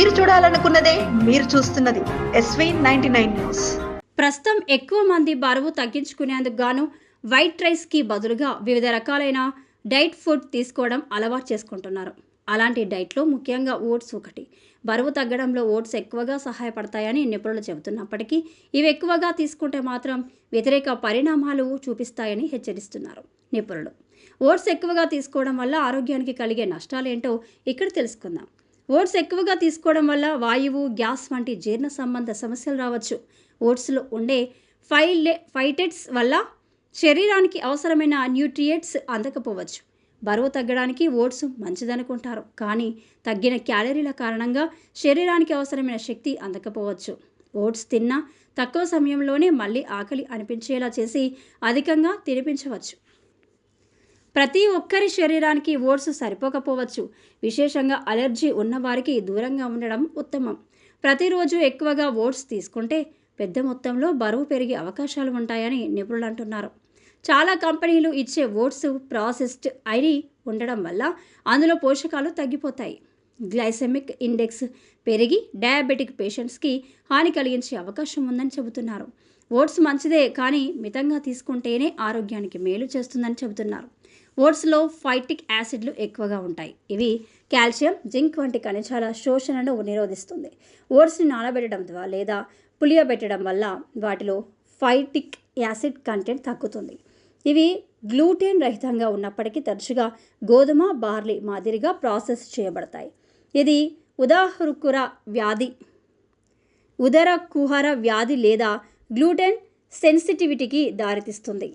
మీరు చూడాలనుకున్నదే మీరు చూస్తున్నది ఎస్వీ నైన్టీ నైన్ న్యూస్ ప్రస్తుతం ఎక్కువ మంది బరువు తగ్గించుకునేందుకు గాను వైట్ రైస్కి బదులుగా వివిధ రకాలైన డైట్ ఫుడ్ తీసుకోవడం అలవాటు చేసుకుంటున్నారు. అలాంటి డైట్లో ముఖ్యంగా ఓట్స్ ఒకటి. బరువు తగ్గడంలో ఓట్స్ ఎక్కువగా సహాయపడతాయని నిపుణులు చెబుతున్నప్పటికీ ఇవి ఎక్కువగా తీసుకుంటే మాత్రం వ్యతిరేక పరిణామాలు చూపిస్తాయని హెచ్చరిస్తున్నారు నిపుణులు. ఓట్స్ ఎక్కువగా తీసుకోవడం వల్ల ఆరోగ్యానికి కలిగే నష్టాలేంటో ఇక్కడ తెలుసుకుందాం. ఓట్స్ ఎక్కువగా తీసుకోవడం వల్ల వాయువు గ్యాస్ వంటి జీర్ణ సంబంధ సమస్యలు రావచ్చు. ఓట్స్లో ఉండే ఫైలే ఫైటెట్స్ వల్ల శరీరానికి అవసరమైన న్యూట్రియేట్స్ అందకపోవచ్చు. బరువు తగ్గడానికి ఓట్స్ మంచిదనుకుంటారు. కానీ తగ్గిన క్యాలరీల కారణంగా శరీరానికి అవసరమైన శక్తి అందకపోవచ్చు. ఓట్స్ తిన్నా తక్కువ సమయంలోనే మళ్ళీ ఆకలి అనిపించేలా చేసి అధికంగా తినిపించవచ్చు. ప్రతి ఒక్కరి శరీరానికి ఓట్స్ సరిపోకపోవచ్చు. విశేషంగా అలర్జీ ఉన్నవారికి దూరంగా ఉండడం ఉత్తమం. ప్రతిరోజు ఎక్కువగా ఓట్స్ తీసుకుంటే పెద్ద మొత్తంలో బరువు పెరిగే అవకాశాలు ఉంటాయని నిపుణులు అంటున్నారు. చాలా కంపెనీలు ఇచ్చే ఓట్స్ ప్రాసెస్డ్ అయి ఉండడం వల్ల అందులో పోషకాలు తగ్గిపోతాయి. గ్లైసెమిక్ ఇండెక్స్ పెరిగి డయాబెటిక్ పేషెంట్స్కి హాని కలిగించే అవకాశం ఉందని చెబుతున్నారు. ఓట్స్ మంచిదే కానీ మితంగా తీసుకుంటేనే ఆరోగ్యానికి మేలు చేస్తుందని చెబుతున్నారు. ఓట్స్లో ఫైటిక్ యాసిడ్లు ఎక్కువగా ఉంటాయి. ఇవి కాల్షియం జింక్ వంటి ఖనిజాల శోషణను నిరోధిస్తుంది. ఓట్స్ని నానబెట్టడం ద్వారా లేదా పులియబెట్టడం వల్ల వాటిలో ఫైటిక్ యాసిడ్ కంటెంట్ తగ్గుతుంది. ఇవి గ్లూటెన్ రహితంగా ఉన్నప్పటికీ తరచుగా గోధుమ బార్లీ మాదిరిగా ప్రాసెస్ చేయబడతాయి. ఇది ఉదాహరుకుర వ్యాధి ఉదర కుహర వ్యాధి లేదా గ్లూటెన్ సెన్సిటివిటీకి దారితీస్తుంది.